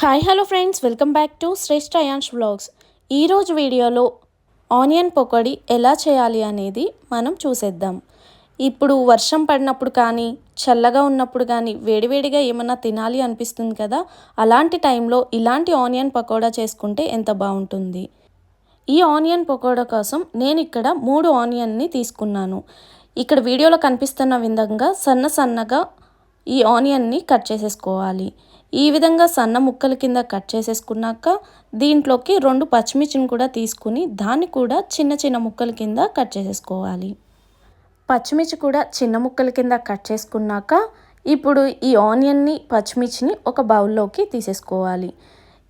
Hi hello friends welcome back to Shreshtha Ayaan's vlogs ఈరోజు వీడియోలో onion pakodi ఎలా చేయాలి అనేది మనం చూసేద్దాం. ఇప్పుడు వర్షం పడినప్పుడు కానీ చల్లగా ఉన్నప్పుడు కానీ వేడివేడిగా ఏమన్నా తినాలి అనిపిస్తుంది కదా అలాంటి టైంలో ఇలాంటి ఆనియన్ పకోడా చేసుకుంటే ఎంత బాగుంటుంది? ఈ ఆనియన్ పకోడా కోసం నేను ఇక్కడ మూడు ఆనియన్ని తీసుకున్నాను. ఇక్కడ వీడియోలో కనిపిస్తున్న విధంగా సన్న సన్నగా ఈ ఆనియన్ని కట్ చేసేసుకోవాలి. ఈ విధంగా సన్న ముక్కల కింద కట్ చేసేసుకున్నాక దీంట్లోకి రెండు పచ్చిమిర్చిని కూడా తీసుకుని దాన్ని కూడా చిన్న చిన్న ముక్కల కింద కట్ చేసేసుకోవాలి. పచ్చిమిర్చి కూడా చిన్న ముక్కల కింద కట్ చేసుకున్నాక ఇప్పుడు ఈ ఆనియన్ని పచ్చిమిర్చిని ఒక బౌల్లోకి తీసేసుకోవాలి.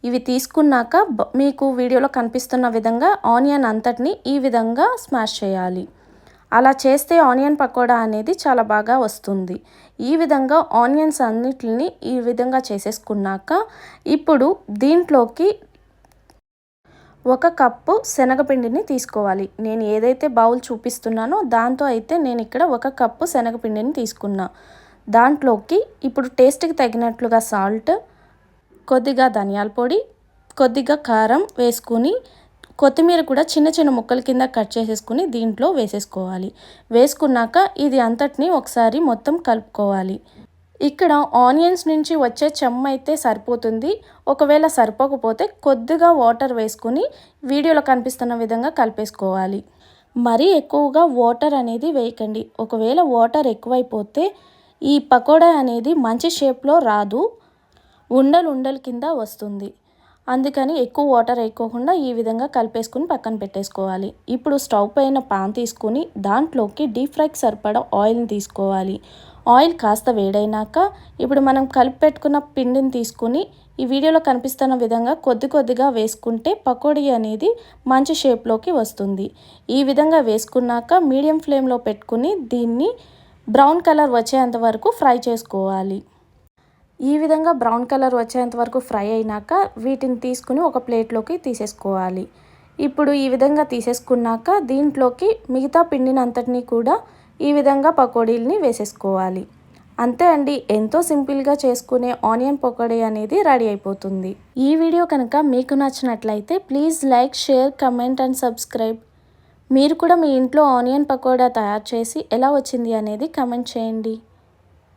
ఇవి తీసుకున్నాక మీకు వీడియోలో కనిపిస్తున్న విధంగా ఆనియన్ అంతటిని ఈ విధంగా స్మాష్ చేయాలి. అలా చేస్తే ఆనియన్ పకోడా అనేది చాలా బాగా వస్తుంది. ఈ విధంగా ఆనియన్స్ అన్నిటిని ఈ విధంగా చేసేసుకున్నాక ఇప్పుడు దీంట్లోకి ఒక కప్పు శనగపిండిని తీసుకోవాలి. నేను ఏదైతే బౌల్ చూపిస్తున్నానో దాంతో అయితే నేను ఇక్కడ ఒక కప్పు శనగపిండిని తీసుకున్నా. దాంట్లోకి ఇప్పుడు టేస్ట్కి తగినట్లుగా సాల్ట్ కొద్దిగా ధనియాల పొడి కొద్దిగా కారం వేసుకుని కొత్తిమీర కూడా చిన్న చిన్న ముక్కల కింద కట్ చేసేసుకుని దీంట్లో వేసేసుకోవాలి. వేసుకున్నాక ఇది అంతటిని ఒకసారి మొత్తం కలుపుకోవాలి. ఇక్కడ ఆనియన్స్ నుంచి వచ్చే చెమ్మ అయితే సరిపోతుంది. ఒకవేళ సరిపోకపోతే కొద్దిగా వాటర్ వేసుకుని వీడియోలో కనిపిస్తున్న విధంగా కలిపేసుకోవాలి. మరీ ఎక్కువగా వాటర్ అనేది వేయకండి. ఒకవేళ వాటర్ ఎక్కువైపోతే ఈ పకోడా అనేది మంచి షేప్లో రాదు. ఉండలు ఉండలు కింద వస్తుంది. అందుకని ఎక్కువ వాటర్ వేయకోకుండా ఈ విధంగా కలిపేసుకుని పక్కన పెట్టేసుకోవాలి. ఇప్పుడు స్టవ్ పైన పాన్ తీసుకుని దాంట్లోకి డీప్ ఫ్రైకి సరిపడా ఆయిల్ని తీసుకోవాలి. ఆయిల్ కాస్త వేడైనాక ఇప్పుడు మనం కలిపి పెట్టుకున్న పిండిని తీసుకుని ఈ వీడియోలో కనిపిస్తున్న విధంగా కొద్ది కొద్దిగా వేసుకుంటే పకోడీ అనేది మంచి షేప్లోకి వస్తుంది. ఈ విధంగా వేసుకున్నాక మీడియం ఫ్లేమ్లో పెట్టుకుని దీన్ని బ్రౌన్ కలర్ వచ్చేంత వరకు ఫ్రై చేసుకోవాలి. ఈ విధంగా బ్రౌన్ కలర్ వచ్చేంత వరకు ఫ్రై అయినాక వీటిని తీసుకుని ఒక ప్లేట్లోకి తీసేసుకోవాలి. ఇప్పుడు ఈ విధంగా తీసేసుకున్నాక దీంట్లోకి మిగతా పిండినంతటినీ కూడా ఈ విధంగా పకోడీల్ని వేసేసుకోవాలి. అంతే అండి ఎంతో సింపుల్గా చేసుకునే ఆనియన్ పకోడీ అనేది రెడీ అయిపోతుంది. ఈ వీడియో కనుక మీకు నచ్చినట్లయితే please like share comment and subscribe. మీరు కూడా మీ ఇంట్లో ఆనియన్ పకోడా తయారు చేసి ఎలా వచ్చింది అనేది కమెంట్ చేయండి.